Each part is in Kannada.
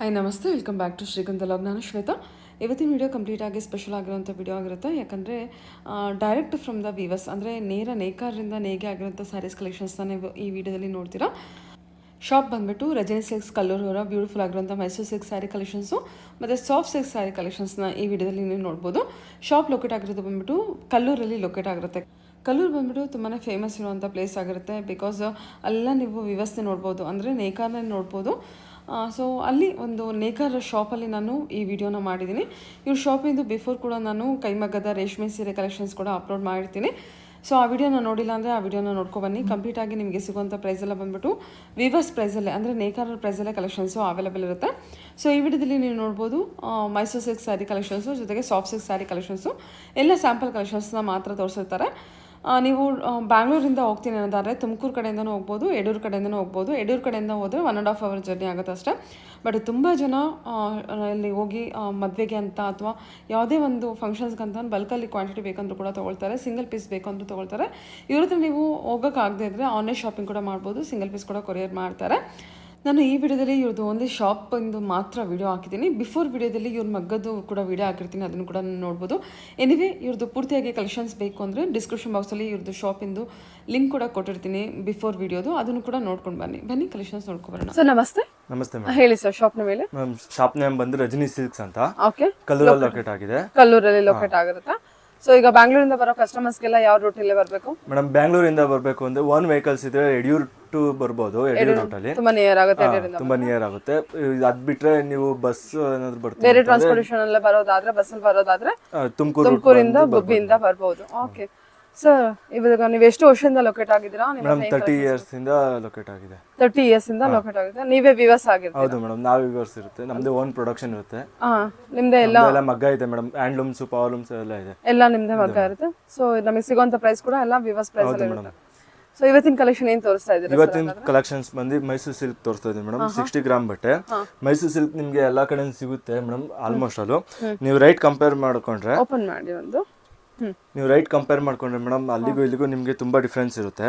ಹಾಯ್ ನಮಸ್ತೆ. Welcome back to Shrigandha log ನಾನು ಶ್ವೇತಾ. ಇವತ್ತಿನ ವಿಡಿಯೋ ಕಂಪ್ಲೀಟ್ ಆಗಿ ಸ್ಪೆಷಲ್ ಆಗಿರೋಂಥ ವಿಡಿಯೋ ಆಗಿರುತ್ತೆ. ಯಾಕಂದರೆ ಡೈರೆಕ್ಟ್ ಫ್ರಮ್ ದ ವಿವಸ್ ಅಂದರೆ ನೇರ ನೇಕಾರರಿಂದ ನೇಗೆ ಆಗಿರುವಂಥ ಸ್ಯಾರೀಸ್ ಕಲೆಕ್ಷನ್ಸ್ನ ನೀವು ಈ ವಿಡಿಯೋದಲ್ಲಿ ನೋಡ್ತೀರಾ. ಶಾಪ್ ಬಂದ್ಬಿಟ್ಟು ರಜನಿ ಸಿಲ್ಕ್ಸ್ ಕಲ್ಲೂರು ಅವರ ಬ್ಯೂಟಿಫುಲ್ ಆಗಿರುವಂಥ ಮೈಸೂರು ಸಿಲ್ಕ್ ಸ್ಯಾರಿ ಕಲೆಕ್ಷನ್ಸು ಮತ್ತು ಸಾಫ್ಟ್ ಸಿಲ್ಕ್ ಸ್ಯಾರಿ ಕಲೆಕ್ಷನ್ಸ್ನ ಈ ವಿಡಿಯೋದಲ್ಲಿ ನೀವು ನೋಡ್ಬೋದು. ಶಾಪ್ ಲೊಕೇಟ್ ಆಗಿರೋದು ಬಂದ್ಬಿಟ್ಟು ಕಲ್ಲೂರಲ್ಲಿ ಲೊಕೇಟ್ ಆಗಿರುತ್ತೆ. ಕಲ್ಲೂರು ಬಂದ್ಬಿಟ್ಟು ತುಂಬಾ ಫೇಮಸ್ ಇರುವಂಥ ಪ್ಲೇಸ್ ಆಗಿರುತ್ತೆ. ಬಿಕಾಸ್ ಅಲ್ಲ ನೀವು ವ್ಯವಸ್ಥೆ ನೋಡ್ಬೋದು, ಅಂದರೆ ನೇಕಾರನ ನೋಡ್ಬೋದು. ಸೊ ಅಲ್ಲಿ ಒಂದು ನೇಕರ್ ಶಾಪಲ್ಲಿ ನಾನು ಈ ವಿಡಿಯೋನ ಮಾಡಿದ್ದೀನಿ. ಇವ್ರ ಶಾಪಿಂದು ಬಿಫೋರ್ ಕೂಡ ನಾನು ಕೈಮಗ್ಗದ ರೇಷ್ಮೆ ಸೀರೆ ಕಲೆಕ್ಷನ್ಸ್ ಕೂಡ ಅಪ್ಲೋಡ್ ಮಾಡಿರ್ತೀನಿ. ಸೊ ಆ ವಿಡಿಯೋನ ನೋಡಿಲ್ಲ ಅಂದರೆ ಆ ವಿಡಿಯೋನ ನೋಡ್ಕೊಬನ್ನಿ ಕಂಪ್ಲೀಟಾಗಿ ನಿಮಗೆ ಸಿಗುವಂಥ ಪ್ರೈಸೆಲ್ಲ ಬಂದುಬಿಟ್ಟು ವಿವರ್ಸ್ ಪ್ರೈಸಲ್ಲೇ ಅಂದರೆ ನೇಕಾರರ ಪ್ರೈಸಲ್ಲೇ ಕಲೆಕ್ಷನ್ಸು ಅವೈಲೇಬಲ್ ಇರುತ್ತೆ. ಸೊ ಈ ವಿಡಿಯೋದಲ್ಲಿ ನೀವು ನೋಡ್ಬೋದು ಮೈಸೂರು ಸಿಲ್ಕ್ ಸ್ಯಾರಿ ಕಲೆಕ್ಷನ್ಸು ಜೊತೆಗೆ ಸಾಫ್ಟ್ ಸಿಲ್ಕ್ ಸ್ಯಾರಿ ಕಲೆಕ್ಷನ್ಸು ಎಲ್ಲ ಸ್ಯಾಂಪಲ್ ಕಲೆಕ್ಷನ್ಸ್ನ ಮಾತ್ರ ತೋರಿಸಿರ್ತಾರೆ. ನೀವು ಬ್ಯಾಂಗ್ಳೂರಿಂದ ಹೋಗ್ತೀನಿ ಅನ್ನೋದಾದರೆ ತುಮಕೂರು ಕಡೆಯಿಂದನೂ ಹೋಗ್ಬೋದು ಯಡೂರು ಕಡೆಯಿಂದನೂ ಹೋಗ್ಬೋದು. ಯಡೂರು ಕಡೆಯಿಂದ ಹೋದರೆ one and half hour journey ಆಗುತ್ತೆ ಅಷ್ಟೇ. ಬಟ್ ತುಂಬ ಜನ ಅಲ್ಲಿ ಹೋಗಿ ಮದುವೆಗೆ ಅಂತ ಅಥವಾ ಯಾವುದೇ ಒಂದು ಫಂಕ್ಷನ್ಸ್ಗಂತ ಬಲ್ಕಲ್ಲಿ ಕ್ವಾಂಟಿಟಿ ಬೇಕಂದ್ರೂ ಕೂಡ ತೊಗೊಳ್ತಾರೆ ಸಿಂಗಲ್ ಪೀಸ್ ಬೇಕಂದ್ರೂ ತೊಗೊಳ್ತಾರೆ. ಇವ್ರ ಹತ್ರ ನೀವು ಹೋಗೋಕ್ಕಾಗದೇ ಇದ್ದರೆ ಆನ್ಲೈನ್ ಶಾಪಿಂಗ್ ಕೂಡ ಮಾಡ್ಬೋದು ಸಿಂಗಲ್ ಪೀಸ್ ಕೂಡ ಕೊರಿಯರ್ ಮಾಡ್ತಾರೆ. ನಾನು ಈ ವಿಡಿಯೋದಲ್ಲಿ ಇವ್ರದ್ದು ಶಾಪ್ ಶಾಪಿಂದು ಮಾತ್ರ ವಿಡಿಯೋ ಹಾಕಿದ್ದೀನಿ. ಬಿಫೋರ್ ವಿಡಿಯೋದಲ್ಲಿ ಇವ್ರ ಮಗ್ಗದ್ದು ಕೂಡ ವಿಡಿಯೋ ಹಾಕಿರ್ತೀನಿ ಅದನ್ನು ಕೂಡ ನೋಡ್ಬೋದು. ಎನಿವೆ ಇವ್ರದ್ದು ಪೂರ್ತಿಯಾಗಿ ಕಲೆಕ್ಷನ್ಸ್ ಬೇಕು ಅಂದರೆ ಡಿಸ್ಕ್ರಿಪ್ಷನ್ ಬಾಕ್ಸಲ್ಲಿ ಇವ್ರದ್ದು ಶಾಪಿಂದು ಲಿಂಕ್ ಕೂಡ ಕೊಟ್ಟಿರ್ತೀನಿ ಬಿಫೋರ್ ವಿಡಿಯೋದು. ಅದನ್ನು ಕೂಡ ನೋಡ್ಕೊಂಡು ಬನ್ನಿ. ಬನ್ನಿ ಕಲೆಕ್ಷನ್ಸ್ ನೋಡ್ಕೊಬರೋಣ. ಸರ್ ನಮಸ್ತೆ. ನಮಸ್ತೆ ಹೇಳಿ ಸರ್ ಶಾಪ್ನ ಮೇಲೆ. ಮ್ಯಾಮ್ ಶಾಪ್ ನೇಮ್ ಬಂದು ರಜನಿ ಸಿಲ್ಕ್ಸ್ ಅಂತ. ಓಕೆ ಕಲ್ಲೂರಲ್ಲಿ ಲೊಕೇಟ್ ಆಗಿದೆ. ಕಲ್ಲೂರಲ್ಲಿ ಲೊಕೇಟ್ ಆಗಿರುತ್ತಾ ಸೊ ಈಗ ಬ್ಯಾಂಗ್ಳೂರಿಂದ ಬರೋ ಕಸ್ಟಮರ್ಸ್ಗೆಲ್ಲ ಯಾವ ರೂಟಲ್ಲೇ ಬರಬೇಕು? ಮೇಡಮ್ ಬ್ಯಾಂಗ್ಳೂರಿಂದ ಬರಬೇಕು ಅಂದ್ರೆ ಒನ್ ವೆಹಿಕಲ್ಸ್ ಇದ್ರೆ ಯಡಿಯೂರ್ ಟು ಬರ್ಬೋದು ಯಡಿಯೂರ್ ತುಂಬಾ ನಿಯರ್ ಆಗುತ್ತೆ ತುಂಬಾ ನಿಯರ್ ಆಗುತ್ತೆ. ಅದ್ ಬಿಟ್ರೆ ನೀವು ಬಸ್ ಏನಾದ್ರು ಬೇರೆ ಬರ್ತೀವಿ ಟ್ರಾನ್ಸ್ಪೋರ್ಟೇಷನ್ ಎಲ್ಲ ಬರೋದಾದ್ರೆ ಬಸ್ಸಲ್ಲಿ ಬರೋದಾದ್ರೆ ತುಮಕೂರು ತುಮಕೂರಿಂದ ಬೊಬ್ಬಿಯಿಂದ ಬರ್ಬೋದು. ಓಕೆ ಸರ್ ಇವಾಗ ನೀವು ಎಷ್ಟು ವರ್ಷದಿಂದ ಲೊಕೇಟ್ ಆಗಿದ್ದೀರಾ? ಮೇಡಮ್ ತರ್ಟಿ ಇಯರ್ಸ್ ಇಂದ ಲೊಕೇಟ್ ಆಗಿದೆ. ತರ್ಟಿ ಇಯರ್ಸ್ ಇಂದ ಲೊಕೇಟ್ ಆಗಿದೆ. ನೀವೇ ವಿವರ್ಸ್ ಆಗಿರ್ತೀರಾ? ಹೌದು ಮೇಡಮ್ ನಾವ್ ವಿವರ್ಸ್ ಇರುತ್ತೆ. ನಮ್ದು ಓನ್ ಪ್ರೊಡಕ್ಷನ್ ಇರುತ್ತೆ. ನಿಮ್ದೇ ಎಲ್ಲ ಎಲ್ಲ ಮಗ್ಗ ಇದೆ ಮೇಡಮ್ ಹ್ಯಾಂಡ್ಲೂಮ್ಸ್ ಪವರ್ಲೂಮ್ಸ್ ಎಲ್ಲ ಇದೆ. ಎಲ್ಲ ನಿಮ್ದೇ ಮಗ್ಗ ಇರುತ್ತೆ. ಸೊ ನಮಗೆ ಸಿಗುವಂತ ಪ್ರೈಸ್ ಕೂಡ ಎಲ್ಲ ವಿವಸ್ ಪ್ರೈಸ್ ಅಲ್ಲಿ ಇರುತ್ತೆ. ಸೊ ಇವತ್ತಿನ ಕಲೆಕ್ಷನ್ ಏನ್ ತೋರಿಸ್ತಾ ಇದ್ದೀರಾ ಇವತ್ತಿನ ಕಲೆಕ್ಷನ್ಸ್ ಬಂದು ಮೈಸೂರು ಸಿಲ್ಕ್ ತೋರಿಸ್ತಾ ಇದ್ದೀನಿ ಮೇಡಮ್ ಸಿಕ್ಸ್ಟಿ ಗ್ರಾಮ್ ಬಟ್ಟೆ. ಮೈಸೂರು ಸಿಲ್ಕ್ ನಿಮಗೆ ಎಲ್ಲಾ ಕಡೆ ಸಿಗುತ್ತೆ ಮೇಡಮ್ ಆಲ್ಮೋಸ್ಟ್ ಅಲ್ಲೂ ನೀವು ರೈಟ್ ಕಂಪೇರ್ ಮಾಡ್ಕೊಂಡ್ರೆ ಓಪನ್ ಮಾಡಿ ಒಂದು. ನೀವು ರೈಟ್ ಕಂಪೇರ್ ಮಾಡ್ಕೊಂಡ್ರೆ ಮೇಡಮ್ ಅಲ್ಲಿಗೂ ಇಲ್ಲಿಗೂ ನಿಮಗೆ ತುಂಬಾ ಡಿಫ್ರೆನ್ಸ್ ಇರುತ್ತೆ.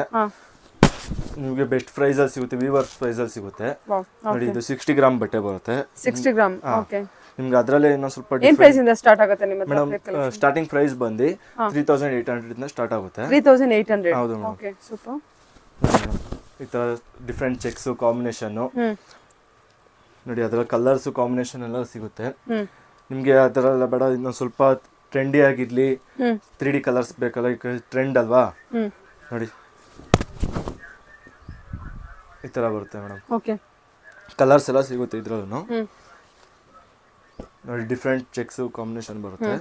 ನಿಮಗೆ ಬೆಸ್ಟ್ ಪ್ರೈಸಲ್ಲಿ ಸಿಗುತ್ತೆ ವಿವರ್ಸ್ ಪ್ರೈಸಲ್ಲಿ ಸಿಗುತ್ತೆ. ನೋಡಿ ಇದು ಸಿಕ್ಸ್ಟಿ ಗ್ರಾಮ್ ಬಟ್ಟೆ ಬರುತ್ತೆ. ಸಿಕ್ಸ್ಟಿ ಗ್ರಾಮ್ ಓಕೆ ನಿಮ್ಗೆ ಅದರಲ್ಲೇ ಇನ್ನೊಂದು ಸ್ವಲ್ಪ ಏನ್ ಪ್ರೈಸ್ ಇಂದ ಸ್ಟಾರ್ಟ್ ಆಗುತ್ತೆ ನಿಮ್ಮ ಹತ್ರ ಮೇಡಮ್ ಸ್ಟಾರ್ಟಿಂಗ್ ಪ್ರೈಸ್ ಬಂದು ತ್ರೀ ತೌಸಂಡ್ ಏಟ್ ಹಂಡ್ರೆಡ್ ಇಂದ ಸ್ಟಾರ್ಟ್ ಆಗುತ್ತೆ. ತ್ರೀ ತೌಸಂಡ್ ಏಟ್ ಹಂಡ್ರೆಡ್ ಹೌದು ಮೇಡಮ್. ಓಕೆ ಸೂಪರ್ ಈ ಥರ ಡಿಫ್ರೆಂಟ್ ಚೆಕ್ಸು ಕಾಂಬಿನೇಷನ್ ಹ್ಮ್. ನೋಡಿ ಅದರ ಕಲರ್ಸ್ ಕಾಂಬಿನೇಷನ್ ಎಲ್ಲ ಸಿಗುತ್ತೆ. ಹ್ಮ್. ನಿಮಗೆ ಆ ಥರ ಎಲ್ಲ ಬೇಡ ಇನ್ನೊಂದು ಸ್ವಲ್ಪ ಟ್ರೆಂಡಿ ಆಗಿರಲಿ. ಹ್ಮ್. ತ್ರೀ ಡಿ ಕಲರ್ಸ್ ಬೇಕಲ್ಲ ಟ್ರೆಂಡ್ ಅಲ್ವಾ? ಹ್ಮ್. ನೋಡಿ. ಈ ಥರ ಬರುತ್ತೆ ಮೇಡಮ್. ಓಕೆ ಕಲರ್ಸ್ ಎಲ್ಲ ಸಿಗುತ್ತೆ ಇದ್ರಲ್ಲೂ ಹ್ಮ್. ನೋಡಿ ಡಿಫ್ರೆಂಟ್ ಚೆಕ್ಸ್ ಕಾಂಬಿನೇಷನ್ ಬರುತ್ತೆ.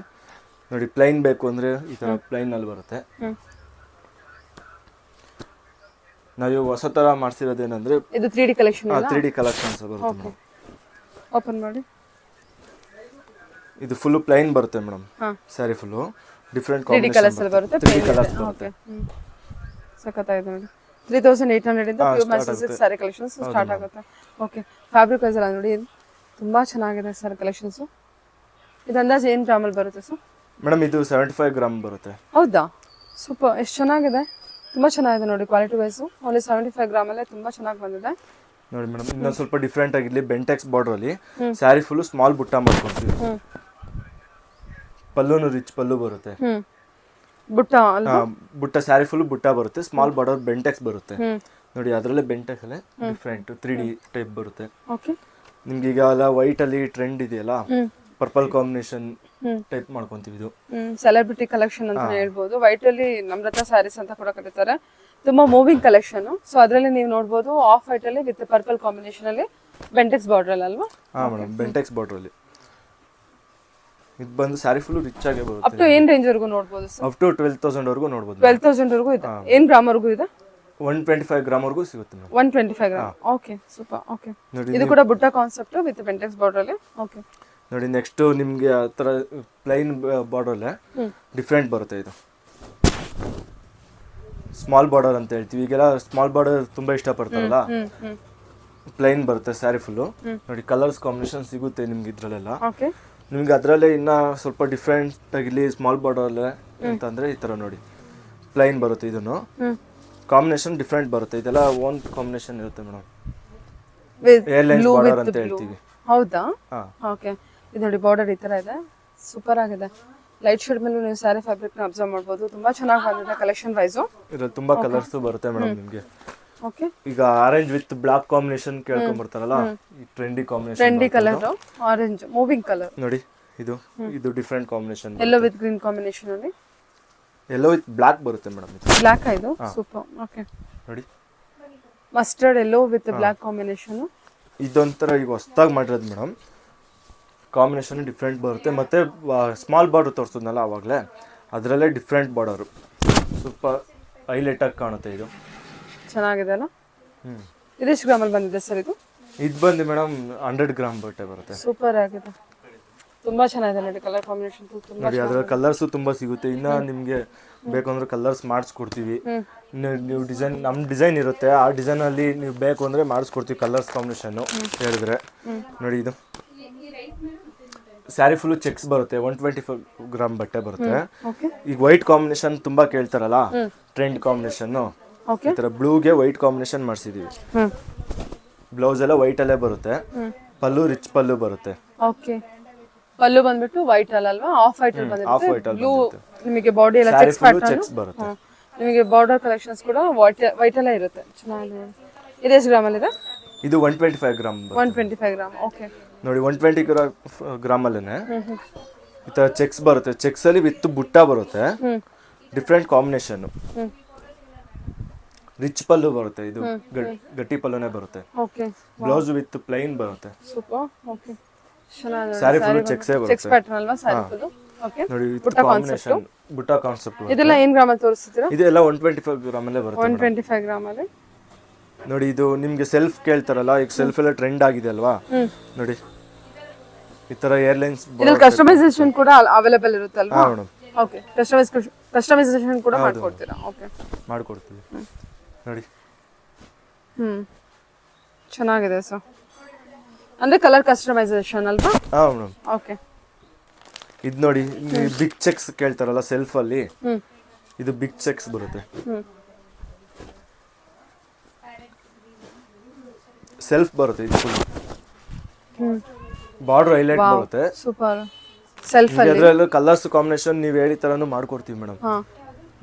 ನೋಡಿ ಪ್ಲೈನ್ ಬೇಕು ಅಂದರೆ ಈ ಥರ ಪ್ಲೈನಲ್ಲಿ ಬರುತ್ತೆ. ನಾವು ಹೊಸ ಥರ ಮಾಡ್ಸಿರೋದೇನೆಂದರೆ ಇದು three D collection three D collections ಬರುತ್ತೆ ಮೇಡಮ್. ಓಪನ್ ಮಾಡಿ. ಇದು ಫುಲ್ಲು ಪ್ಲೈನ್ ಬರುತ್ತೆ madam. Sari full different colours ಬರುತ್ತೆ. ತ್ರೀ ಡಿ ಕಲರ್ಸ್ ಬರುತ್ತೆ. ಸಖತ್ತಾಗಿದೆ ನೋಡಿ ತ್ರೀ ತೌಸಂಡ್ ಏಟ್ ಹಂಡ್ರೆಡ್ ಇಂದ ಪ್ಯೂರ್ ಸ್ಯಾರಿ ಕಲೆಕ್ಷನ್ಸ್ ಸ್ಟಾರ್ಟ್ ಆಗುತ್ತೆ. ಓಕೆ ಫ್ಯಾಬ್ರಿಕ್ ವೈಸ್ ನೋಡಿ. ಇದು ತುಂಬಾ ಚೆನ್ನಾಗಿದೆ ಸರ್ ಕಲೆಕ್ಷನ್ಸು ಇದು ಅಂದಾಜು ಏನು ಗ್ರಾಮಲ್ಲಿ ಬರುತ್ತೆ ಸರ್? ಮೇಡಮ್ ಇದು ಸೆವೆಂಟಿ ಫೈವ್ ಗ್ರಾಮ್ ಬರುತ್ತೆ. ಹೌದಾ? ಸೂಪರ್. ಎಷ್ಟು ಚೆನ್ನಾಗಿದೆ? ತುಂಬ ಚೆನ್ನಾಗಿದೆ ನೋಡಿ quality wise only seventy five ಗ್ರಾಮಲ್ಲೇ ತುಂಬ ಚೆನ್ನಾಗಿ ಬಂದಿದೆ. ನೋಡಿ ಮೇಡಮ್ ಇನ್ನೊಂದು ಸ್ವಲ್ಪ ಡಿಫ್ರೆಂಟ್ ಆಗಿರ್ಲಿ ಬೆಂಟೆಕ್ಸ್ ಬಾರ್ಡರ್ ಅಲ್ಲಿ. ಸ್ಯಾರಿ ಫುಲ್ಲು ಸ್ಮಾಲ್ ಬುಟ್ಟ ಮಾಡ್ಕೊಂತೀವಿ ಪಲ್ಲೂನು ರಿಚ್ ಪಲ್ಲು ಬರುತ್ತೆ. ಬುಟ್ಟ ಬುಟ್ಟ ಸ್ಯಾರಿ ಫುಲ್ ಬುಟ್ಟ ಬರುತ್ತೆ. ಸ್ಮಾಲ್ ಬಾರ್ಡರ್ ಬೆಂಟೆಕ್ಸ್ ಬರುತ್ತೆ. ನೋಡಿ ಅದರಲ್ಲೇ ಬೆಂಟೆಕ್ಸ್ ಅಲ್ಲೇ ಡಿಫ್ರೆಂಟ್ ತ್ರೀ ಡಿ ಟೈಪ್ ಬರುತ್ತೆ. ಓಕೆ ನಿಮ್ಗೆ ಈಗ ಎಲ್ಲ ವೈಟ್ ಅಲ್ಲಿ ಟ್ರೆಂಡ್ ಇದೆಯಲ್ಲ ಪರ್ಪಲ್ ಕಾಂಬಿನೇಷನ್ ಟೈಪ್ ಮಾಡ್ಕೊಂತೀವಿ ಇದು. ಸೆಲೆಬ್ರಿಟಿ ಕಲೆಕ್ಷನ್ ಅಂತ ಹೇಳ್ಬೋದು. ವೈಟ್ ಅಲ್ಲಿ ನಮ್ರತ ಸ್ಯಾರೀಸ್ ಅಂತ ಕೂಡ ಕರೀತಾರೆ. ತುಂಬಾ ಮೂವಿಂಗ್ ಕಲೆಕ್ಷನ್ ಸೊ ಅದರಲ್ಲಿ ನೀವು ನೋಡಬಹುದು ಆಫ್ ವೈಟ್ ಅಲ್ಲಿ ವಿತ್ ಪರ್ಪಲ್ ಕಾಂಬಿನೇಷನ್ ಅಲ್ಲಿ ಬೆಂಟೆಕ್ಸ್ ಬಾರ್ಡರ್ ಅಲ್ಲಿ ಅಲ್ವಾ? ಹಾ ಮೇಡಮ್ ಬೆಂಟೆಕ್ಸ್ ಬಾರ್ಡರ್ ಅಲ್ಲಿ. ಇದು ಬಂದು ಸ್ಯಾರಿ ಫುಲ್ ರಿಚ್ ಆಗೇ ಅಪ್ ಬರುತ್ತೆ ಟು ಏನ್ ರೇಂಜ್ ವರೆಗೂ ನೋಡಬಹುದು sir up to twelve thousand ವರೆಗೂ ನೋಡಬಹುದು ಟ್ವೆಲ್ ತೌಸಂಡ್ ವರೆಗೂ ಇದೆ. ಏನ್ ಗ್ರಾಮ್ ವರೆಗೂ ಇದೆ? ಒನ್ ಟ್ವೆಂಟಿ ಫೈವ್ ಗ್ರಾಮ್ ವರೆಗೂ ಸಿಗುತ್ತೆ madam. One twenty five gram. Okay super okay ನೋಡಿ ಇದು ಕೂಡ ಬುಟ್ಟ ಕಾನ್ಸೆಪ್ಟ್ ವಿತ್ ಪೆಂಟೆಕ್ಸ್ ಬಾರ್ಡ್ರಲ್ಲಿ ಓಕೆ ನೋಡಿ ನೆಕ್ಸ್ಟ್ ನಿಮಗೆ ಆ ಥರ ಪ್ಲೈನ್ ಬಾರ್ಡರಲ್ಲೇ ಡಿಫ್ರೆಂಟ್ ಬರುತ್ತೆ ಇದು. ಸ್ಮಾಲ್ ಬಾರ್ಡರ್ ಅಂತ ಹೇಳ್ತೀವಿ. ಈಗೆಲ್ಲ ಸ್ಮಾಲ್ ಬಾರ್ಡರ್ ತುಂಬ ಇಷ್ಟಪಡ್ತಾರಲ್ಲ? ಪ್ಲೈನ್ ಬರುತ್ತೆ ಸ್ಯಾರಿ ಫುಲ್ಲು ನೋಡಿ ಕಲರ್ಸ್ ಕಾಂಬಿನೇಷನ್ ಸಿಗುತ್ತೆ ನಿಮ್ಗೆ ಇದ್ರಲ್ಲೆಲ್ಲ. ನಿಮ್ಗೆ ಅದರಲ್ಲೇ ಇನ್ನ ಸ್ವಲ್ಪ ಡಿಫ್ರೆಂಟ್ ಆಗಿರ್ಲಿ ಸ್ಮಾಲ್ ಬಾರ್ಡರ್ ಅಂತಂದ್ರೆ ಈ ತರ ನೋಡಿ. ಪ್ಲೈನ್ ಬರುತ್ತೆ ಇದನ್ನು. ಕಾಂಬಿನೇಷನ್ ಡಿಫ್ರೆಂಟ್ ಬರುತ್ತೆ. ಇದೆಲ್ಲ ಓನ್ ಕಾಂಬಿನೇಷನ್ ಇರುತ್ತೆ ಮೇಡಮ್ ವಿತ್ ಏರ್ಲೈನ್ಸ್ ಬಾರ್ಡರ್ ಅಂತ ಹೇಳ್ತೀವಿ. ಹೌದಾ? ಹಾ. ಓಕೆ ಇದು ನೋಡಿ ಬಾರ್ಡರ್ ಈ ತರ ಇದೆ. ಸೂಪರ್ ಆಗಿದೆ. ಲೈಟ್ ಶೇಡ್ ಮೇಲೆ ನೀವು ಸ್ಯಾರಿ ಫ್ಯಾಬ್ರಿಕ್ನ ಅಬ್ಸರ್ವ್ ಮಾಡಬಹುದು ತುಂಬಾ ಚೆನ್ನಾಗಿ ಬಂದಿದೆ ಕಲೆಕ್ಷನ್ ವೈಸು ಇದರಲ್ಲಿ ತುಂಬಾ ಕಲರ್ಸ್ ಬರುತ್ತೆ ಮೇಡಮ್ ನಿಮಗೆ. ಓಕೆ ಈಗ ಆರೆಂಜ್ ವಿತ್ ಬ್ಲಾಕ್ ಕಾಂಬಿನೇಷನ್ ಕೇಳ್ಕೊಂಬರ್ತಾರಲ್ಲ ಈ trendy combination trendy colour orange moving colour ನೋಡಿ ಇದು ಇದು different combination yellow with green combination ಅಲ್ಲಿ. ಎಲ್ಲೋ ವಿತ್ ಬ್ಲ್ಯಾಕ್ ಬರುತ್ತೆ ಮೇಡಮ್ ಇದು. ಬ್ಲ್ಯಾಕ್ ಇದು? ಸೂಪರ್ ಓಕೆ ನೋಡಿ. Mustard yellow with black combination ಇದೊಂಥರ ಈಗ ಹೊಸ್ದಾಗಿ ಮಾಡಿರೋದು ಮೇಡಮ್ ಕಾಂಬಿನೇಷನ್ ಡಿಫ್ರೆಂಟ್ ಬರುತ್ತೆ. ಮತ್ತು ಸ್ಮಾಲ್ ಬಾರ್ಡರ್ ತೋರಿಸಿದ್ನಲ್ಲ ಆವಾಗಲೇ ಅದರಲ್ಲೇ ಡಿಫ್ರೆಂಟ್ ಬಾರ್ಡರು ಸ್ವಲ್ಪ ಹೈಲೈಟಾಗಿ ಕಾಣುತ್ತೆ ಇದು. ಚೆನ್ನಾಗಿದೆ ಅಲ್ಲ? ಹ್ಞೂ ಇದೆಷ್ಟು ಗ್ರಾಮಲ್ಲಿ ಬಂದಿದೆ ಸರ್ ಇದು? ಇದು ಬಂದು ಮೇಡಮ್ ಹಂಡ್ರೆಡ್ ಗ್ರಾಮ್ ಬಟ್ಟೆ ಬರುತ್ತೆ. ಸೂಪರ್ ಆಗಿದೆ. ತುಂಬಾ ಚೆನ್ನಾಗಿದೆ ನೋಡಿ ಕಲರ್ ಕಾಂಬಿನೇಷನ್ ತುಂಬಾ ನೋಡಿ ಅದರ ಕಲರ್ಸು ತುಂಬಾ ಸಿಗುತ್ತೆ. ಇನ್ನ ನಿಮಗೆ ಬೇಕಂದ್ರೆ ಕಲರ್ಸ್ ಮಾಡಿಸ್ಕೊಡ್ತೀವಿ. ನೀವು ನೀವು ಡಿಸೈನ್ ನಮ್ಮ ಡಿಸೈನ್ ಇರುತ್ತೆ. ಆ ಡಿಸೈನ್ ಅಲ್ಲಿ ನೀವು ಬೇಕು ಅಂದರೆ ಮಾಡಿಸ್ಕೊಡ್ತೀವಿ ಕಲರ್ಸ್ ಕಾಂಬಿನೇಷನ್ ಹೇಳಿದ್ರೆ. ನೋಡಿ ಇದು. ಸ್ಯಾರಿ ಫುಲ್ ಚೆಕ್ಸ್ ಬರುತ್ತೆ. ಒನ್ ಟ್ವೆಂಟಿ ಫೈವ್ ಗ್ರಾಮ್ ಬಟ್ಟೆ ಬರುತ್ತೆ. ಈಗ ವೈಟ್ ಕಾಂಬಿನೇಷನ್ ತುಂಬಾ ಕೇಳ್ತಾರಲ್ಲ? ಟ್ರೆಂಡ್ ಕಾಂಬಿನೇಷನ್ ಈ ಬ್ಲೂಗೆ ವೈಟ್ ಕಾಂಬಿನೇಷನ್ ಮಾಡಿಸಿದೀವಿ. ಬ್ಲೌಸ್ ಎಲ್ಲ ಅಲ್ಲೇ ಬರುತ್ತೆ. ಪಲ್ಲು ರಿಚ್ ಪಲ್ಲು ಬರುತ್ತೆ. ಓಕೆ ಪಲ್ಲು ಬಂದ್ಬಿಟ್ಟು ವೈಟ್ ಅಲ್ವಾ? ಆಫ್ ವೈಟ್ ಅಲ್ಲಿ ವೈಟ್ ಬ್ಲೂ ನಿಮಗೆ ಬಾಡಿ ಎಲ್ಲ ಚೆಕ್ಸ್ ಪ್ಯಾಟರ್ನ್ ಚೆಕ್ಸ್ ಬರುತ್ತೆ. ನಿಮಗೆ ಬಾರ್ಡರ್ ಕಲೆಕ್ಷನ್ಸ್ ಕೂಡ ವೈಟ್ ವೈಟ್ ಅಲ್ಲೇ ಇರುತ್ತೆ. ಚೆನ್ನಾಗಿದೆ. ಗ್ರಾಂ ಅಲ್ಲಿ ಇದೆ ಇದು one twenty five gram one twenty five gram okay ನೋಡಿ ಒನ್ ಟ್ವೆಂಟಿ ಗ್ರಾ ಗ್ರಾಮಲ್ಲೇ ಈ ತರ ಚೆಕ್ಸ್ ಬರುತ್ತೆ. ಚೆಕ್ಸ್ ಅಲ್ಲಿ ವಿತ್ ಬುಟ್ಟ ಬರುತ್ತೆ. ಡಿಫ್ರೆಂಟ್ ಕಾಂಬಿನೇಷನ್ ರಿಚ್ ಪಲ್ಲು ಬರುತ್ತೆ ಇದು. ಗಟ್ಟಿ ಪಲ್ಲುನೇ ಬರುತ್ತೆ. ಓಕೆ ಬ್ಲೌಸ್ ವಿತ್ ಪ್ಲೈನ್ ಬರುತ್ತೆ. ಸೂಪರ್ ಓಕೆ ಸ್ಯಾರಿ ಫುಲ್ ಚೆಕ್ಸೇ ಚೆಕ್ಸ್ ಬರುತ್ತೆ. ಪ್ಯಾಟರ್ನ್ ಅಲ್ವಾ ಸ್ಯಾರಿ ಫುಲ್ ಓಕೆ ನೋಡಿ ವಿತ್ ಬುಟ್ಟ ಕಾಂಬಿನೇಷನ್ ಬುಟ್ಟ ಕಾನ್ಸೆಪ್ಟ್ ಇದೆಲ್ಲ ಏನ್ ತೋರಿಸ್ತಿದ್ದೀರಾ? ಇದೆಲ್ಲ ಒನ್ ಟ್ವೆಂಟಿ ಫೈವ್ ಗ್ರಾಮಲ್ಲೇ ಬರುತ್ತೆ ಒನ್ ಟ್ವೆಂಟಿ ಅಲ್ಲಿ. ನೋಡಿ ಇದು ನಿಮ್ಗೆ ಸೆಲ್ಫ್ ಕೇಳ್ತಾರಲ್ಲ ಈಗ ಸೆಲ್ಫ್ ಎಲ್ಲ ಟ್ರೆಂಡ್ ಆಗಿದೆ ಅಲ್ವಾ? ನೋಡಿ ಈ ತರ ಏರ್ಲೈನ್ಸ್ ಇದು ಕಸ್ಟಮೈಸೇಷನ್ ಕೂಡ ಅವೈಲೇಬಲ್ ಇರುತ್ತೆ ಅಲ್ವಾ? ಓಕೆ ಕಸ್ಟಮೈಸ್ ಕಸ್ಟಮೈಸೇಷನ್ ಕೂಡ ಮಾಡ್ಕೊಡ್ತೀರಾ? ಓಕೆ ಮಾಡ್ಕೊಡ್ತೀವಿ. ನೋಡಿ. ಹ್ಮ್. ಚೆನ್ನಾಗಿದೆ ಸರ್ ಅಂದ್ರೆ ಕಲರ್ ಕಸ್ಟಮೈಸೇಷನ್ ಅಲ್ವಾ? ಹಾ ಮೇಡಮ್ ಓಕೆ ಇದು ನೋಡಿ ಬಿಗ್ ಚೆಕ್ಸ್ ಕೇಳ್ತಾರಲ್ಲ ಸೆಲ್ಫ್ ಅಲ್ಲಿ ಇದು ಬಿಗ್ ಚೆಕ್ಸ್ ಬರುತ್ತೆ. ಸೆಲ್ಫ್ ಬರುತ್ತೆ ಇದು ಫುಲ್ ಬಾರ್ಡರ್ ಹೈಲೈಟ್ ಬರುತ್ತೆ. ಸೂಪರ್ ಸೆಲ್ಫ್ ಅಲ್ಲಿ. ಅದರಲ್ಲೂ ಕಲರ್ಸ್ ಕಾಂಬಿನೇಷನ್ ನೀವು ಹೇಳಿ ತರನು ಮಾಡ್ಕೊಡ್ತೀವಿ ಮೇಡಮ್ ಹಾ.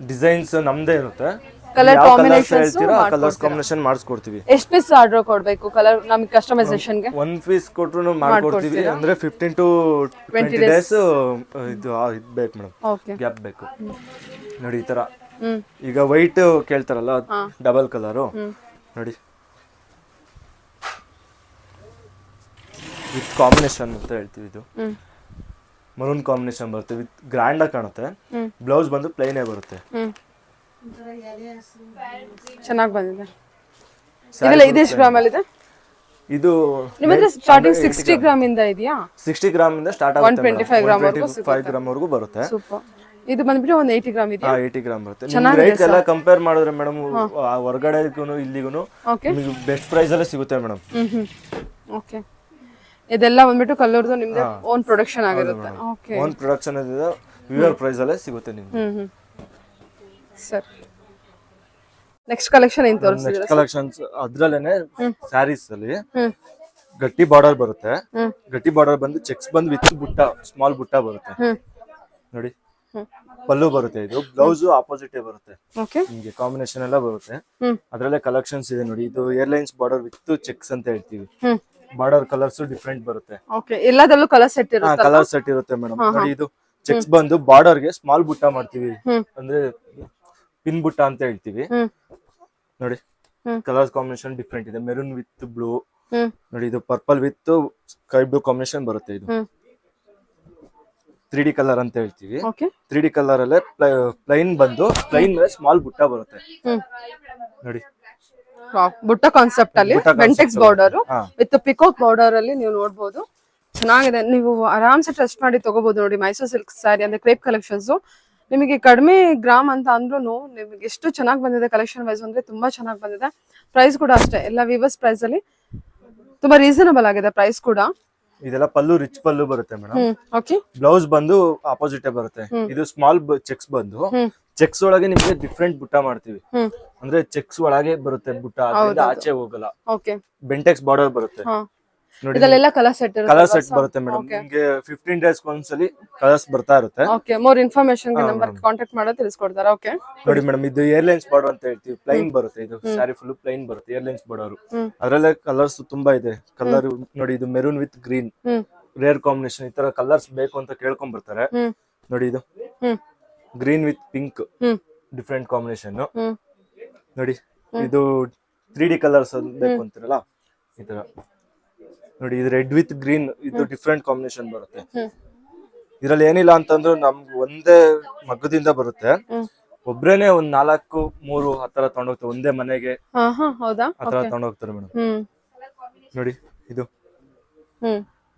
ಡಿಸೈನ್ಸ್ ನಮ್ದೇ ಇರುತ್ತೆ. Colour combination colours colour combination ಮಾಡಿಸ್ಕೊಡ್ತೀವಿ. ಎಷ್ಟು ಪೀಸ್ ಆರ್ಡರ್ ಕೊಡಬೇಕು ಕಲರ್ ನಮಗೆ ಕಸ್ಟಮೈಸೇಷನ್ಗೆ? ಒನ್ ಪೀಸ್ ಕೊಟ್ರು ಮಾಡ್ಕೊಡ್ತೀವಿ. ಅಂದ್ರೆ ಫಿಫ್ಟೀನ್ ಟು ಟ್ವೆಂಟಿ ಡೇಸ್ ಇದು ಇದ್ ಬೇಕು ಮೇಡಮ್. ಗ್ಯಾಪ್ ಬೇಕು. ನೋಡಿ ಈ ತರ. ಈಗ ವೈಟ್ ಕೇಳ್ತಾರಲ್ಲ ಡಬಲ್ ಕಲರು ನೋಡಿ. ವಿತ್ ಕಾಂಬಿನೇಷನ್ ಅಂತ ಹೇಳ್ತೀವಿ ಇದು. ಮರೂನ್ ಕಾಂಬಿನೇಷನ್ ಬರುತ್ತೆ. ವಿತ್ ಗ್ರ್ಯಾಂಡ್ ಆಗಿ ಕಾಣುತ್ತೆ. ಬ್ಲೌಸ್ ಬಂದು ಪ್ಲೈನೇ ಬರುತ್ತೆ. ಚೆನ್ನಾಗಿ ಬಂದಿದೆ. ಇದೆಲ್ಲ ಇದೆಷ್ಟು ಗ್ರಾಮಲ್ಲಿ ಇದೆ ಇದು ನಿಮ್ಮ ಹತ್ರ ಸ್ಟಾರ್ಟಿಂಗ್ ಸಿಕ್ಸ್ಟಿ ಗ್ರಾಮ್ ಇಂದ ಇದೆಯಾ? ಸಿಕ್ಸ್ಟಿ ಗ್ರಾಮ್ ಇಂದ ಸ್ಟಾರ್ಟ್ ಆಗುತ್ತೆ 125 ಗ್ರಾಮ್ ವರೆಗೂ ಫೈವ್ ಗ್ರಾಮ್ ವರೆಗೂ ಬರುತ್ತೆ. ಸೂಪರ್ ಇದು ಬಂದ್ಬಿಟ್ಟು ಒಂದು ಏಯ್ಟಿ ಗ್ರಾಮ್ ಇದೆ ಏಯ್ಟಿ ಗ್ರಾಮ್ ಬರುತ್ತೆ. ಚೆನ್ನಾಗಿ ರೈಟ್ ಎಲ್ಲ ಕಂಪೇರ್ ಮಾಡಿದ್ರೆ ಮೇಡಮ್ ಹೊರಗಡೆಗೂ ಇಲ್ಲಿಗೂ ನಿಮಗೆ ಬೆಸ್ಟ್ ಪ್ರೈಸ್ ಅಲ್ಲೇ ಸಿಗುತ್ತೆ ಮೇಡಮ್. ಓಕೆ ಇದೆಲ್ಲ ಬಂದ್ಬಿಟ್ಟು ಕಲ್ಲೂರ್ದು ನಿಮ್ದು ಓನ್ ಪ್ರೊಡಕ್ಷನ್ ಆಗಿರುತ್ತೆ. Okay own production weaver price ಅಲ್ಲೇ ಸಿಗುತ್ತೆ ನಿಮ್ಗೆ. ಸರ್. ನೆಕ್ಸ್ಟ್ ಕಲೆಕ್ಷನ್ ಏನ್ ತೋರಿಸ್ತೀರಾ ನೆಕ್ಸ್ಟ್ ಕಲೆಕ್ಷನ್ಸ್ ಅದ್ರಲ್ಲೇನೆ ಸ್ಯಾರೀಸ್ ಅಲ್ಲಿ ಗಟ್ಟಿ ಬಾರ್ಡರ್ ಬರುತ್ತೆ. ಗಟ್ಟಿ ಬಾರ್ಡರ್ ಬಂದು ಚೆಕ್ಸ್ ಬಂದು ವಿತ್ ಬುಟ್ಟ ಸ್ಮಾಲ್ ಬುಟ್ಟ ಬರುತ್ತೆ. ನೋಡಿ. ಪಲ್ಲು ಬರುತ್ತೆ ಇದು. ಬ್ಲೌಸ್ ಆಪೋಸಿಟ್ ಬರುತ್ತೆ. ಓಕೆ ನಿಮಗೆ ಕಾಂಬಿನೇಷನ್ ಎಲ್ಲ ಬರುತ್ತೆ. ಅದ್ರಲ್ಲೇ ಕಲೆಕ್ಷನ್ಸ್ ಇದೆ ನೋಡಿ. ಇದು ಏರ್ಲೈನ್ಸ್ ಬಾರ್ಡರ್ ವಿತ್ ಚೆಕ್ಸ್ ಅಂತ ಹೇಳ್ತೀವಿ. ಬಾರ್ಡರ್ ಕಲರ್ಸ್ ಡಿಫ್ರೆಂಟ್ ಬರುತ್ತೆ. ಓಕೆ ಎಲ್ಲದರಲ್ಲೂ ಕಲರ್ ಸೆಟ್ ಇರುತ್ತೆ? ಕಲರ್ ಸೆಟ್ ಇರುತ್ತೆ ಮೇಡಮ್ ನೋಡಿ ಇದು ಚೆಕ್ಸ್ ಬಂದು ಬಾರ್ಡರ್ಗೆ ಸ್ಮಾಲ್ ಬುಟ್ಟ ಮಾಡ್ತೀವಿ. ಅಂದ್ರೆ ಪಿನ್ ಬುಟ್ಟ ಅಂತ ಹೇಳ್ತೀವಿ. ನೋಡಿ. ಕಲರ್ಸ್ ಕಾಂಬಿನೇಷನ್ ಡಿಫ್ರೆಂಟ್ ಇದೆ. ಮೆರೂನ್ ವಿತ್ ಬ್ಲೂ ನೋಡಿ ಇದು purple with sky blue combination ಬರುತ್ತೆ ಇದು. ತ್ರೀ ಡಿ ಕಲರ್ ಅಂತ ಹೇಳ್ತೀವಿ. ತ್ರೀ ಡಿ ಕಲರ್ ಅಲ್ಲೇ ಪ್ಲೈನ್ ಬಂದು ಪ್ಲೈನ್ ಮೇಲೆ ಸ್ಮಾಲ್ ಬುಟ್ಟ ಬರುತ್ತೆ. ನೋಡಿ. ಬುಟ್ಟ ಕಾನ್ಸೆಪ್ಟ್ ಅಲ್ಲಿ Bentex Bentex border with peacock border ಅಲ್ಲಿ ನೀವು ನೋಡಬಹುದು ಚೆನ್ನಾಗಿದೆ. ನೀವು ಆರಾಮ್ಸೆ ಟ್ರಸ್ಟ್ ಮಾಡಿ ತಗೋಬಹುದು ನೋಡಿ ಮೈಸೂರ್ ಸಿಲ್ಕ್ ಸ್ಯಾರಿ ಅಂದ್ರೆ ಕ್ರೇಪ್ ಕಲೆಕ್ಷನ್ಸ್ ನಿಮಗೆ ಕಡಿಮೆ ಗ್ರಾಮ್ ಅಂತ ಅಂದ್ರೂ ನಿಮ್ಗೆ ಎಷ್ಟು ಚೆನ್ನಾಗಿ ಬಂದಿದೆ ಕಲೆಕ್ಷನ್ ವೈಸ್ ಅಂದ್ರೆ ತುಂಬಾ ಚೆನ್ನಾಗಿ ಬಂದಿದೆ. ಪ್ರೈಸ್ ಕೂಡ ಅಷ್ಟೇ ಎಲ್ಲ ವಿವರ್ಸ್ ಪ್ರೈಸ್ ಅಲ್ಲಿ ತುಂಬಾ ರೀಸನಬಲ್ ಆಗಿದೆ ಪ್ರೈಸ್ ಕೂಡ. ಇದೆಲ್ಲ ಪಲ್ಲು ರಿಚ್ ಪಲ್ಲು ಬರುತ್ತೆ ಮೇಡಮ್ ಓಕೆ ಬ್ಲೌಸ್ ಬಂದು ಆಪೋಸಿಟ್ ಬರುತ್ತೆ. ಇದು ಸ್ಮಾಲ್ ಚೆಕ್ಸ್ ಬಂದು ಚೆಕ್ಸ್ ಒಳಗೆ ನಿಮಗೆ ಡಿಫ್ರೆಂಟ್ ಬುಟ್ಟ ಮಾಡ್ತೀವಿ. ಅಂದ್ರೆ ಚೆಕ್ಸ್ ಒಳಗೆ ಬರುತ್ತೆ ಬುಟ್ಟ ಆಚೆ ಹೋಗಲ್ಲ. ಬೆಂಟೆಕ್ಸ್ ಬಾರ್ಡರ್ ಬರುತ್ತೆ. ಇದಲ್ಲೆಲ್ಲ ಕಲರ್ ಸೆಟ್ ಕಲರ್ ಸೆಟ್ ಬರುತ್ತೆ ಮೇಡಮ್. ನಿಮ್ಗೆ ಫಿಫ್ಟೀನ್ ಡೇಸ್ ಒಂದ್ಸಲಿ ಕಲರ್ಸ್ ಬರ್ತಾ ಇರುತ್ತೆ. Okay more information number. Contact ಮಾಡೋದು ತಿಳಿಸ್ಕೊಡ್ತಾರೆ. ಓಕೆ ನೋಡಿ ಮೇಡಮ್ ಇದು ಏರ್ಲೈನ್ಸ್ ಬಾರ್ಡರ್ ಅಂತ ಹೇಳ್ತೀವಿ. ಪ್ಲೈನ್ ಬರುತ್ತೆ ಇದು. ಸ್ಯಾರಿ ಫುಲ್ ಪ್ಲೈನ್ ಬರುತ್ತೆ ಏರ್ಲೈನ್ಸ್ ಬಾರ್ಡರ್ ಅದರಲ್ಲೇ ಕಲರ್ಸ್ ತುಂಬಾ ಇದೆ. ಕಲರ್ ನೋಡಿ ಇದು maroon with green rare combination ಈ ತರ ಕಲರ್ಸ್ ಬೇಕು ಅಂತ ಕೇಳ್ಕೊಂಡ್ ಬರ್ತಾರೆ. ನೋಡಿ ಇದು. Green with pink different combination ನೋಡಿ ಇದು ತ್ರೀ ಡಿ ಕಲರ್ಸ್ ಬೇಕು ಅಂತಿರಲ್ಲ? ಈ ತರ. ನೋಡಿ ಇದು ರೆಡ್ ವಿತ್ ಗ್ರೀನ್ ಇದು ಡಿಫ್ರೆಂಟ್ ಕಾಂಬಿನೇಷನ್ ಬರುತ್ತೆ. ಇದ್ರಲ್ಲಿ ಏನಿಲ್ಲ ಅಂತಂದ್ರೆ ನಮ್ಗೆ ಒಂದೇ ಮಗ್ಗದಿಂದ ಬರುತ್ತೆ. ಒಬ್ರೇನೆ ಒಂದ್ ನಾಲ್ಕು ಮೂರು ಆತರ ತಗೊಂಡೋಗ್ತಾರೆ ಒಂದೇ ಮನೆಗೆ ಆತರ ತಗೊಂಡೋಗ್ತಾರೆ ಮೇಡಮ್. ನೋಡಿ ಇದು.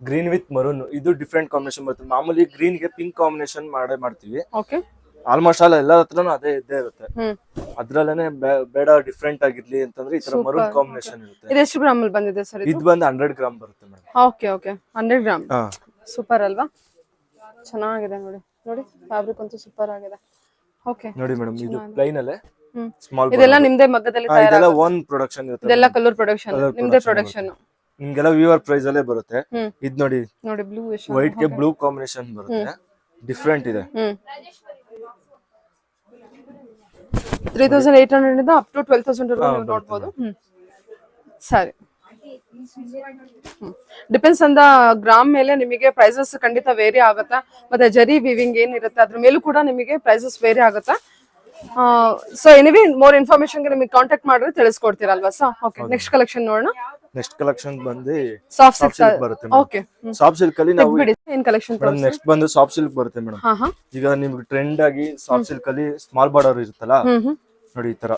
ಗ್ರೀನ್ ವಿತ್ ಮರೂನ್ ಇದು ಡಿಫ್ರೆಂಟ್ ಕಾಂಬಿನೇಷನ್ ಬರುತ್ತೆ. ಮಾಮೂಲಿ ಗ್ರೀನ್ಗೆ ಪಿಂಕ್ ಕಾಂಬಿನೇಷನ್ ಮಾಡೇ ಮಾಡ್ತೀವಿ. ಓಕೆ ಆಲ್ಮೋಸ್ಟ್ ಆಲ್ ಎಲ್ಲ ಹತ್ರನು ಅದೇ ಇದ್ದೇ ಇರುತ್ತೆ. ಹ್ಮ್. ಅದ್ರಲ್ಲೇನೆ ಬೇ- ಬೇಡ ಡಿಫ್ರೆಂಟ್ ಆಗಿರ್ಲಿ ಅಂತಂದ್ರೆ ಈ ತರ ಮರೂನ್ ಕಾಂಬಿನೇಷನ್ ಇರುತ್ತೆ. ಇದು ಎಷ್ಟು ಗ್ರಾಮ್ ಅಲ್ಲಿ ಬಂದಿದೆ ಸರ್ ಇದು? ಇದು ಬಂದು ಹಂಡ್ರೆಡ್ ಗ್ರಾಮ್ ಬರುತ್ತೆ madam okay okay hundred gram ಹಾ. ಸೂಪರ್ ಅಲ್ವಾ? ಚೆನ್ನಾಗಿದೆ ನೋಡಿ. ನೋಡಿ ಫ್ಯಾಬ್ರಿಕ್ ಅಂತೂ ಸೂಪರ್ ಆಗಿದೆ. ಓಕೆ ನೋಡಿ ಮೇಡಮ್ ಇದು ಪ್ಲೈನ್ ಅಲ್ಲೇ? ಹ್ಮ್. ಸ್ಮಾಲ್ ಇದೆಲ್ಲ ನಿಮ್ದೇ ಮಗ್ಗದಲ್ಲಿ ತಯಾರ ಇದೆಲ್ಲ ಓನ್ ಪ್ರೊಡಕ್ಷನ್ ಇರುತ್ತೆ ಇದೆಲ್ಲ ಕಲರ್ ಪ್ರೊಡಕ್ಷನ್ Colour ನಿಮ್ದೇ production ಪ್ರೊಡಕ್ಷನ್ ನಿಮ್ಗೆಲ್ಲ ವ್ಯೂವರ್ ಪ್ರೈಸ್ ಅಲ್ಲೇ ಬರುತ್ತೆ. ಇದು ಇದ್ ನೋಡಿ. ನೋಡಿ ಬ್ಲೂ ವೈಟ್ಗೆ ಬ್ಲೂ ಕಾಂಬಿನೇಷನ್ ಬರುತ್ತೆ. ಡಿಫ್ರೆಂಟ್ ಇದೆ. Hmm. Three thousand eight hundred ಇಂದ ಅಪ್ ಟು ಟ್ವೆಲ್ ತೌಸಂಡ್ ನೀವು ನೋಡ್ಬೋದು. ಹ್ಮ್. ಸರಿ. ಡಿಪೆಂಡ್ಸ್ ಅಂದ ಗ್ರಾಮ್ ಮೇಲೆ ನಿಮಗೆ ಪ್ರೈಸಸ್ ಖಂಡಿತ ವೇರಿ ಆಗುತ್ತಾ? ಮತ್ತೆ ಜರಿ ವಿವಿಂಗ್ ಏನಿರುತ್ತೆ? ಅದ್ರ ಮೇಲೂ ಕೂಡ ನಿಮಗೆ ಪ್ರೈಸಸ್ ವೇರಿ ಆಗುತ್ತಾ? ಸೊ ಎನಿವೆ ಮೋರ್ ಇನ್ಫಾರ್ಮೇಶನ್ಗೆ ನಿಮಗೆ ಕಾಂಟ್ಯಾಕ್ಟ್ ಮಾಡಿದ್ರೆ ತಿಳಿಸ್ಕೊಡ್ತೀರಲ್ವಾ? ಸರ್ ಓಕೆ ನೆಕ್ಸ್ಟ್ ಕಲೆಕ್ಷನ್ ನೋಡೋಣ. ನೆಕ್ಸ್ಟ್ ಕಲೆಕ್ಷನ್ ಬಂದು ಸಾಫ್ಟ್ ಸಿಲ್ಕ್ ಬರುತ್ತೆ ಓಕೆ ಸಾಫ್ಟ್ ಸಿಲ್ಕ್ ಅಲ್ಲಿ ನಾವು ಏನ್ ಕಲೆಕ್ಷನ್ ನೆಕ್ಸ್ಟ್ ಬಂದು ಸಾಫ್ಟ್ ಸಿಲ್ಕ್ ಬರುತ್ತೆ ಮೇಡಮ್. ಈಗ ನಿಮ್ಗೆ ಟ್ರೆಂಡ್ ಆಗಿ ಸಾಫ್ಟ್ ಸಿಲ್ಕ್ ಅಲ್ಲಿ ಸ್ಮಾಲ್ ಬಾರ್ಡರ್ ಇರುತ್ತಲ್ಲ? ನೋಡಿ ಈ ತರ.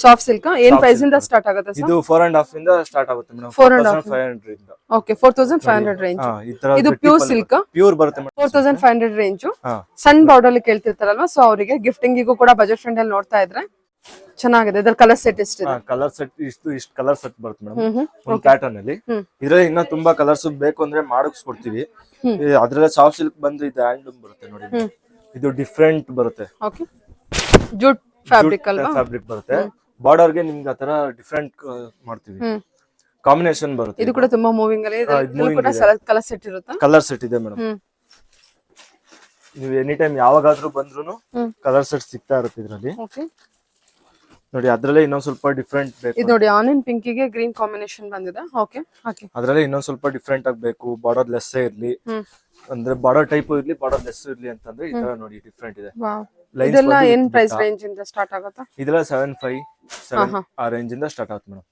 ಸಾಫ್ಟ್ ಸಿಲ್ಕ್ ಏನ್ ಪ್ರೈಸ್ ಇಂದ ಸ್ಟಾರ್ಟ್ ಆಗುತ್ತೆ ಇದು ಫೋರ್ ಅಂಡ್ ಹಾಫ್ ಇಂದ ಸ್ಟಾರ್ಟ್ ಆಗುತ್ತೆ madam. Four and. Five hundred ಇಂದ. Okay four thousand five hundred range ಇದು ಪ್ಯೂರ್ ಸಿಲ್ಕ್ ಪ್ಯೂರ್ ಬರುತ್ತೆ. Madam. Four range five hundred range ಹಾ. ಸಣ್ಣ ಬಾರ್ಡರ್ ಅಲ್ಲಿ ಕೇಳ್ತಿರ್ತಾರಲ್ವಾ? ಸೊ ಅವರಿಗೆ ಗಿಫ್ಟಿಂಗಿಗೂ ಕೂಡ ಬಜೆಟ್ ಫ್ರೆಂಡ್ ಅಲ್ಲಿ ನೋಡ್ತಾ ಇದ್ರೆ ಚೆನ್ನಾಗಿದೆ. ಇದ್ರ ಕಲರ್ ಸೆಟ್ ಎಷ್ಟು ಕಲರ್ ಸೆಟ್ ಇಷ್ಟು ಇಷ್ಟು ಕಲರ್ ಸೆಟ್ ಬರುತ್ತೆ ಮೇಡಮ್ ಒಂದು ಪ್ಯಾಟರ್ನ್ ಅಲ್ಲಿ. ಇದ್ರಲ್ಲಿ ಇನ್ನ ತುಂಬಾ ಕಲರ್ಸ್ ಬೇಕು ಅಂದ್ರೆ ಮಾಡಕ್ಸ್ ಕೊಡ್ತೀವಿ ಅದ್ರಲ್ಲೇ ಸಾಫ್ಟ್ ಸಿಲ್ಕ್ ಬಂದು ಇದು ಹ್ಯಾಂಡ್ಲೂಮ್ ಬರುತ್ತೆ ನೋಡಿ ಇದು. ಡಿಫ್ರೆಂಟ್ ಬರುತ್ತೆ. ಜೂಟ್ ಫ್ಯಾಬ್ರಿಕ್ ಅಲ್ವಾ? ಫ್ಯಾಬ್ರಿಕ್ ಬರುತ್ತೆ. ಬಾರ್ಡರ್ಗೆ ನಿಮ್ಗೆ ಆತರ ಡಿಫ್ರೆಂಟ್ ಮಾಡ್ತೀವಿ. ಕಾಂಬಿನೇಷನ್ ಬರುತ್ತೆ ಇದು ಕೂಡ ತುಂಬಾ ಮೂವಿಂಗ್ ಅಲ್ಲಿ. ಕಲರ್ ಸೆಟ್ ಇರುತ್ತೆ? ಕಲರ್ ಸೆಟ್ ಇದೆ ಮೇಡಮ್ ನೀವು ಎನಿ ಟೈಮ್ ಯಾವಾಗಾದ್ರೂ ಬಂದ್ರು ಕಲರ್ ಸೆಟ್ ಸಿಗ್ತಾ ಇರುತ್ತೆ ಇದರಲ್ಲಿ. ನೋಡಿ ಅದರಲ್ಲೇ ಇನ್ನೊಂದ್ ಸ್ವಲ್ಪ ಡಿಫ್ರೆಂಟ್ ಬೇಕು. ಇದು ನೋಡಿ ಆನಿಯನ್ ಪಿಂಕಿಗೆ ಗ್ರೀನ್ ಕಾಂಬಿನೇಷನ್ ಬಂದಿದೆ. ಓಕೆ ಓಕೆ ಅದ್ರಲ್ಲೇ ಇನ್ನೊಂದ್ ಸ್ವಲ್ಪ ಡಿಫ್ರೆಂಟ್ ಆಗಬೇಕು ಬಾರ್ಡರ್ ಲೆಸ್ ಇರ್ಲಿ. ಅಂದ್ರೆ ಬಾರ್ಡರ್ ಟೈಪ್ ಇರ್ಲಿ ಬಾರ್ಡರ್ ಲೆಸ್ ಇರ್ಲಿ ಅಂತಂದ್ರೆ ಈ ತರ ನೋಡಿ ಡಿಫ್ರೆಂಟ್ ಇದೆ. ಇದೆಲ್ಲ ಏನ್ ಪ್ರೈಸ್ ರೇಂಜ್ ಇಂದ ಸ್ಟಾರ್ಟ್ ಆಗುತ್ತಾ? ಇದೆಲ್ಲ ಸೆವೆನ್ ಫೈವ್ ಸೆವೆನ್. ಆ ರೇಂಜ್ ಇಂದ ಸ್ಟಾರ್ಟ್ ಆಗುತ್ತೆ ಮೇಡಮ್.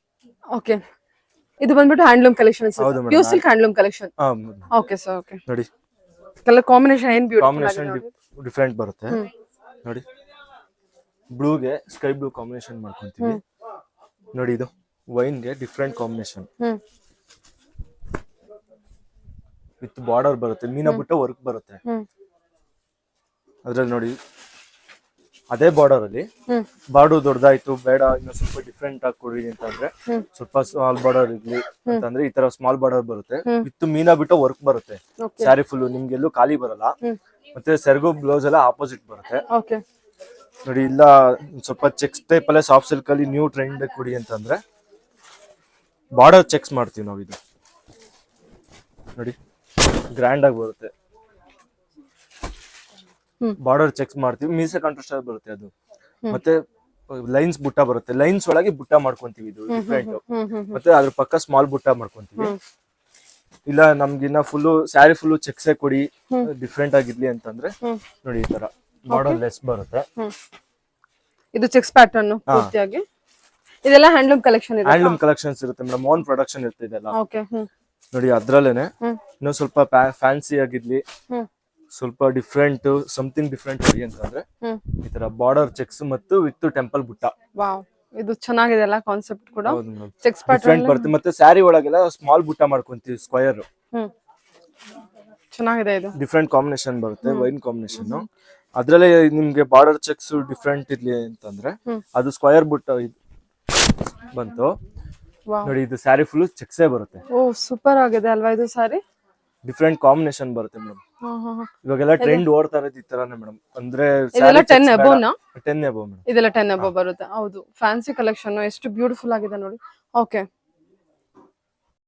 ಓಕೆ ಇದು ಬಂದ್ಬಿಟ್ಟು handloom madam. Pure silk handloom collection okay sir okay ನೋಡಿ. ಕಲರ್ ಕಾಂಬಿನೇಷನ್ ಏನ್ ಬ್ಯೂಟಿಫುಲ್ ಕಾಂಬಿನೇಷನ್ ಡಿಫ್ರೆಂಟ್ ಬರುತ್ತೆ. ನೋಡಿ. ಬ್ಲೂಗೆ ಸ್ಕೈ ಬ್ಲೂ ಕಾಂಬಿನೇಷನ್ ಮಾಡ್ಕೊಂತೀವಿ. ನೋಡಿ ಇದು ವೈನ್ಗೆ ಡಿಫ್ರೆಂಟ್ ಕಾಂಬಿನೇಷನ್. ವಿತ್ ಬಾರ್ಡರ್ ಬರುತ್ತೆ ಮೀನ ಬಿಟ್ಟ ವರ್ಕ್ ಬರುತ್ತೆ. ಅದ್ರಲ್ಲಿ ನೋಡಿ ಅದೇ ಬಾರ್ಡರ್ ಅಲ್ಲಿ ಬಾರ್ಡರ್ ದೊಡ್ಡದಾಯ್ತು ಬೇಡ ಇನ್ನು ಸ್ವಲ್ಪ ಡಿಫ್ರೆಂಟ್ ಆಗಿ ಕೊಡಿ ಅಂತಂದ್ರೆ. ಸ್ವಲ್ಪ ಸ್ಮಾಲ್ ಬಾರ್ಡರ್ ಇರ್ಲಿ ಅಂತಂದ್ರೆ ಈ ತರ ಸ್ಮಾಲ್ ಬಾರ್ಡರ್ ಬರುತ್ತೆ. ವಿತ್ ಮೀನಾ ಬಿಟ್ಟು ವರ್ಕ್ ಬರುತ್ತೆ. ಸ್ಯಾರಿ ಫುಲ್ ನಿಮ್ಗೆಲ್ಲೂ ಖಾಲಿ ಬರಲ್ಲ. ಮತ್ತೆ ಸೆರಗು ಬ್ಲೌಸ್ ಎಲ್ಲ ಆಪೋಸಿಟ್ ಬರುತ್ತೆ. ನೋಡಿ ಇಲ್ಲ ಸ್ವಲ್ಪ ಚೆಕ್ಸ್ ಟೈಪ್ ಅಲ್ಲೇ ಸಾಫ್ಟ್ ಸಿಲ್ಕ್ ಅಲ್ಲಿ ನ್ಯೂ ಟ್ರೆಂಡ್ ಕೊಡಿ ಅಂತಂದ್ರೆ ಬಾರ್ಡರ್ ಚೆಕ್ಸ್ ಮಾಡ್ತೀವಿ ನಾವು ಇದು. ನೋಡಿ ಗ್ರ್ಯಾಂಡ್ ಆಗಿ ಬರುತ್ತೆ. ಬಾರ್ಡರ್ ಚೆಕ್ಸ್ ಮಾಡ್ತೀವಿ ಮೀಸೆ ಕಾಂಟ್ರಾಸ್ಟ್ ಆಗಿ ಬರುತ್ತೆ ಅದು. ಮತ್ತೆ ಲೈನ್ಸ್ ಬುಟ್ಟ ಬರುತ್ತೆ. ಲೈನ್ಸ್ ಒಳಗೆ ಬುಟ್ಟ ಮಾಡ್ಕೊಂತೀವಿ ಇದು ಡಿಫ್ರೆಂಟ್ ಮತ್ತೆ ಅದ್ರ ಪಕ್ಕ ಸ್ಮಾಲ್ ಬುಟ್ಟ ಮಾಡ್ಕೊಂತೀವಿ. ಇಲ್ಲ ನಮ್ಗಿನ್ನ ಫುಲ್ ಸ್ಯಾರಿ ಫುಲ್ ಚೆಕ್ಸೆ ಕೊಡಿ ಡಿಫ್ರೆಂಟ್ ಆಗಿರ್ಲಿ ಅಂತಂದ್ರೆ ನೋಡಿ ಈ ತರ. ಬಾರ್ಡರ್ ಲೆಸ್ ಬರುತ್ತೆ. ಇದು ಚೆಕ್ಸ್ ಪ್ಯಾಟರ್ನ್ ಪೂರ್ತಿಯಾಗಿ. ಇದೆಲ್ಲ ಹ್ಯಾಂಡ್ಲೂಮ್ ಕಲೆಕ್ಷನ್ ಇದೆ ಹ್ಯಾಂಡ್ಲೂಮ್ ಕಲೆಕ್ಷನ್ಸ್ ಇರುತ್ತೆ ಮೇಡಮ್. ಓನ್ ಪ್ರೊಡಕ್ಷನ್ ಇರುತ್ತೆ ಇದೆಲ್ಲ. ಓಕೆ ನೋಡಿ ಅದ್ರಲ್ಲೇನೆ ಇನ್ನು ಸ್ವಲ್ಪ ಫ್ಯಾನ್ಸಿ ಆಗಿರ್ಲಿ. ಸ್ವಲ್ಪ ಡಿಫ್ರೆಂಟ್ ಸಮಥಿಂಗ್ ಡಿಫ್ರೆಂಟ್ ಅಂತಂದ್ರೆ ಈ ತರ ಬಾರ್ಡರ್ ಚೆಕ್ಸ್ ಮತ್ತು ವಿತ್ ಟೆಂಪಲ್ ಬುಟ್ಟ ಇದು ಚೆನ್ನಾಗಿದೆ ಅಲ್ಲ ಕಾನ್ಸೆಪ್ಟ್ ಕೂಡ. ಚೆಕ್ಸ್ ಪ್ಯಾಟರ್ನ್ ಬರುತ್ತೆ. ಮತ್ತೆ ಸ್ಯಾರಿ ಒಳಗೆಲ್ಲ ಸ್ಮಾಲ್ ಬುಟ್ಟ ಮಾಡ್ಕೊಂತೀವಿ ಸ್ಕ್ವೇರ್ ಚೆನ್ನಾಗಿದೆ ಇದು. ಡಿಫ್ರೆಂಟ್ ಕಾಂಬಿನೇಷನ್ ಬರುತ್ತೆ ವೈನ್ ಕಾಂಬಿನೇಷನ್ ಅದ್ರಲ್ಲೇ ನಿಮ್ಗೆ ಬಾರ್ಡರ್ ಚೆಕ್ಸ್ ಡಿಫ್ರೆಂಟ್ ಇರ್ಲಿ ಅಂತಂದ್ರೆ ಅದು ಸ್ಕ್ವಯರ್ ಬುಟ್ಟ ಇದ್- ಬಂತು. ನೋಡಿ ಇದು ಸ್ಯಾರಿ ಫುಲ್ ಚೆಕ್ಸೇ ಬರುತ್ತೆ. ಓ ಸೂಪರ್ ಆಗಿದೆ ಅಲ್ವಾ ಇದು ಸ್ಯಾರಿ ಡಿಫ್ರೆಂಟ್ ಕಾಂಬಿನೇಷನ್ ಬರುತ್ತೆ ಮೇಡಮ್ ಇವಾಗೆಲ್ಲ ಟ್ರೆಂಡ್ ಓಡ್ತಾ ಇರೋದು ಈ ತರಾನೇ ಮೇಡಮ್ ಅಂದ್ರೆ ಇದೆಲ್ಲ ಟೆನ್ ಅಬೋನಾ ಟೆನ್ ಅಬೋ ಮೇಡಮ್ ಇದೆಲ್ಲ ಟೆನ್ ಅಬೋ ಬರುತ್ತೆ. ಹೌದು. ಫ್ಯಾನ್ಸಿ ಕಲೆಕ್ಷನ್ ಎಷ್ಟು ಬ್ಯೂಟಿಫುಲ್ ಆಗಿದೆ ನೋಡಿ. ಓಕೆ